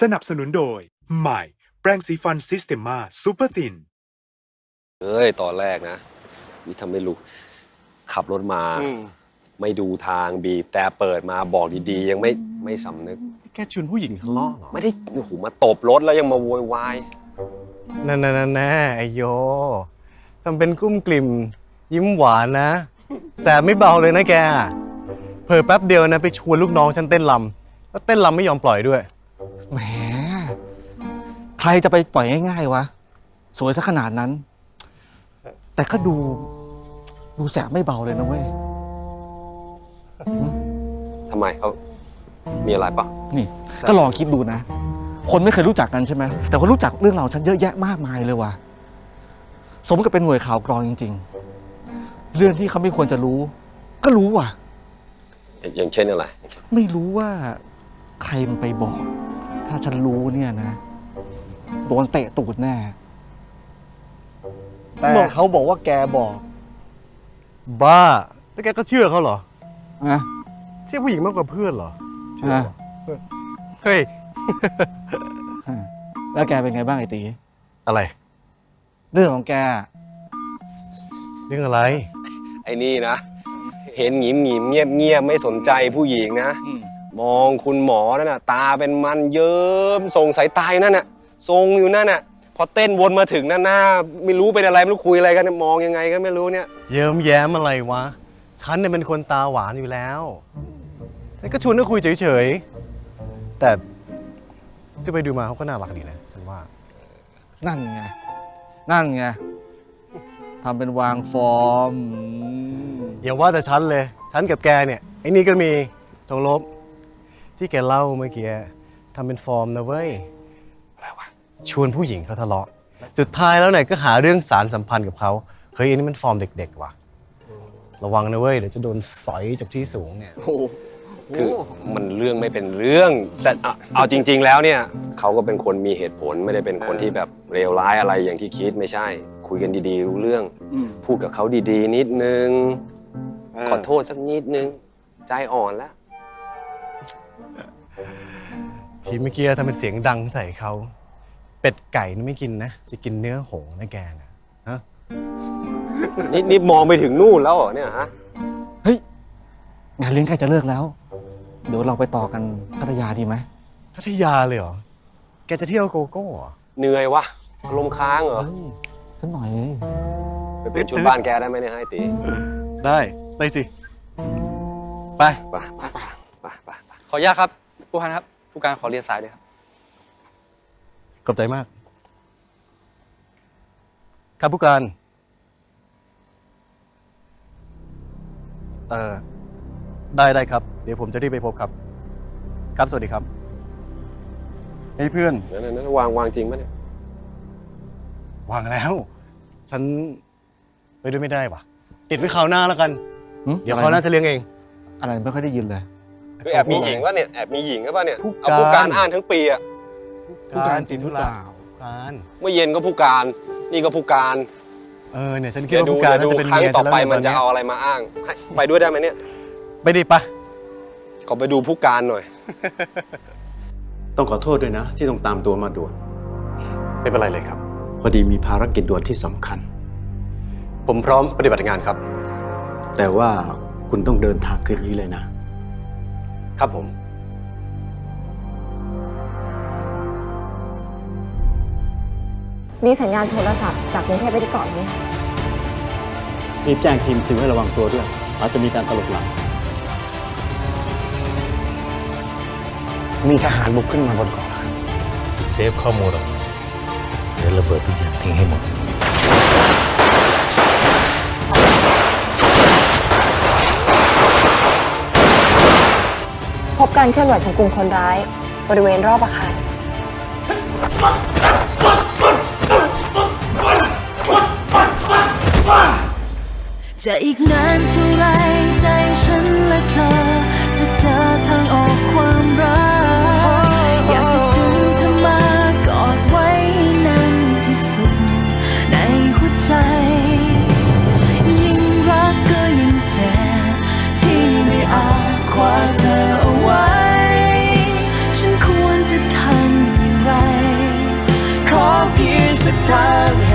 สนับสนุนโดย ใหม่ แปรงสีฟันซิสเต m มาซูเปอร์ติน เอ้ย ตอนแรกนะนี่ทำไม่รู้ ขับรถมา ไม่ดูทางบีบแต่เปิดมาบอกดีๆ ยังไม่ไม่สำนึก แกชวนผู้หญิงทะเลาะเหรอไม่ได้โอ้โหมาตบรถแล้วยังมาโวยวายนั่นนั่นแน่ไอโยทำเป็นกุ้มกลิ่ม ยิ้มหวานนะ แสบไม่เบาเลยนะแก เผลอแป๊บเดียวนะไปชวนลูกน้องฉันเต้นลำแล้วเต้นลำไม่ยอมปล่อยด้วย แหม ใครจะไปปล่อยง่ายๆวะ สวยซะขนาดนั้น แต่ก็ดู ดูแสบไม่เบาเลยนะเว้ย ทำไมเขามีอะไรปะนี่ ก็ลองคิดดูนะ คนไม่เคยรู้จักกันใช่ไหม แต่ว่ารู้จักเรื่องเราวฉันเยอะแยะมากมายเลยว่ะ สมกับเป็นหน่วยข่าวกรองจริง ๆ เรื่องที่เขาไม่ควรจะรู้ ก็รู้ว่ะ อย่างเช่นอะไร ไม่รู้ว่าใครมันไปบอก ถ้าฉันรู้เนี่ยนะ โดนเตะตูดแน่ แต่บอกเขาบอกว่าแกบอก บ้า แล้วแกก็เชื่อเขาเหรอนะเชื่อผู้หญิงมากกว่าเพื่อนเหรอเชื่ออะเหรอเฮ้ย แล้วแกเป็นไงบ้างไอ้ตี อะไร เรื่องของแก เรื่องอะไร ไอ้นี่นะ เห็นหงิมหงิมเงียบเงียบๆไม่สนใจผู้หญิงนะ มองคุณหมอนั่นน่ะตาเป็นมันเยิ้มส่งสายตายนั่นน่ะทรงอยู่นั่นน่ะพอเต้นวนมาถึงนั่นหน้า ไม่รู้เป็นอะไรไม่รู้คุยอะไรกันมองยังไงก็ไม่รู้เนี่ย เยิ้มแย้มอะไรวะ ฉันเนี่ยเป็นคนตาหวานอยู่แล้วฉันก็ชวนเขาคุยเฉยๆ แต่ที่ไปดูมาเขาก็น่ารักดีนะฉันว่า นั่นไง นั่นไงทำเป็นวางฟอร์มอืมอย่าว่าแต่ฉันเลย ฉันกับแกเนี่ยไอ้นี่ก็มีจงลบ ที่แกเล่าเมื่อกี้ทำเป็นฟอร์มนะเว้ยอะไรวะชวนผู้หญิงเขาทะเลาะ สุดท้ายแล้วเนี่ยก็หาเรื่องสารสัมพันธ์กับเขาเฮ้ยอันนี้มันฟอร์มเด็กๆว่ะ ระวังนะเว้ยเดี๋ยวจะโดนสอยจากที่สูงเนี่ยคือมันเรื่องไม่เป็นเรื่อง แต่เอาเอาจริง ๆ แล้วเนี่ยเขาก็เป็นคนมีเหตุผลไม่ได้เป็นคนที่แบบเลวร้ายอะไรอย่างที่คิดไม่ใช่ คุยกันดีๆ รู้เรื่องพูดกับเขาดีๆ นิดนึง ขอโทษสักนิดนึง ใจอ่อนแล้ว ทีเมื่อกี้ทำเป็นเสียงดังใส่เขา เป็ดไก่นี่ไม่กินนะ จะกินเนื้อหงส์นะแกนะฮะนี่นี่มองไปถึงนู่นแล้วเหรอเนี่ยฮะ เฮ้ย งานเลี้ยงใกล้จะเลิกแล้ว เดี๋ยวเราไปต่อกันพัทยาดีไหมพัทยาเลยเหรอ แกจะเที่ยวโกโก้เหรอเหนื่อยวะอารมณ์ค้างเหรอ เฮ้ยสักหน่อยเลย ไปเปลี่ยนชุดบ้านแกได้ไหมเนี่ยให้ตีได้ ไปสิ ไป ไปไปไปไปไปไป ขออนุญาตครับ ผู้พันครับ ผู้การขอเรียนสายด้วยครับ ขอบใจมาก ครับผู้การ เอ่อ ได้ได้ครับ เดี๋ยวผมจะรีบไปพบครับ ครับ สวัสดีครับเฮ้ยเพื่อน นั่นนั่นวางวางจริงปะเนี่ยวางแล้ว ฉันไปด้วยไม่ได้ว่ะติดไว้คราวหน้าแล้วกันหึเดี๋ยวคราวหน้าจะเลี้ยงเอง อะไรไม่ค่อยได้ยินเลย คือแอบมีหญิงวะเนี่ยแอบมีหญิงก็ปะเนี่ยผู้เอาการผู้การอ่านทั้งปีอะผู้การจริงหรือเปล่าผู้การเมื่อเย็นก็ผู้การ นี่ก็ผู้การเออเนี่ยฉันคิดเดี๋ยวว่าดูผู้การเดี๋ยวน่าดูจะเป็นครั้งเมียต่อฉันแล้วไปเนี่ยมันตจะเยเอาอะไรมาอ้างให้ไปด้วยได้ไหมเนี่ยไปดิปะขอไปดูผู้การหน่อย ต้องขอโทษด้วยนะ ที่ต้องตามตัวมาด่วน ไม่เป็นไรเลยครับ พอดีมีภารกิจด่วนที่สำคัญ ผมพร้อมปฏิบัติงานครับ แต่ว่าคุณต้องเดินทางคืนนี้เลยนะ ครับผม มีสัญญาณโทรศัพท์จากกรุงเทพไปที่เกาะไหมคะรีบแจ้งทีมซิลให้ระวังตัวด้วย อาจจะมีการตลบหลัง มีทหารบุกขึ้นมาบนเกาะครับเซฟข้อมูลออกมาเดี๋ยวระเบิดทุกอย่างทิ้งให้หมด การเคลื่อนไหวของกลุ่มคนร้าย บริเวณรอบอาคารจะอีกนานเท่าไรใจฉันและเธอ จะเจอทางออกความรัก อยากจะดึงเธอมากอดไว้ให้แน่นที่สุด ในหัวใจ จะทำอย่างไร ขอเพียงสักทาง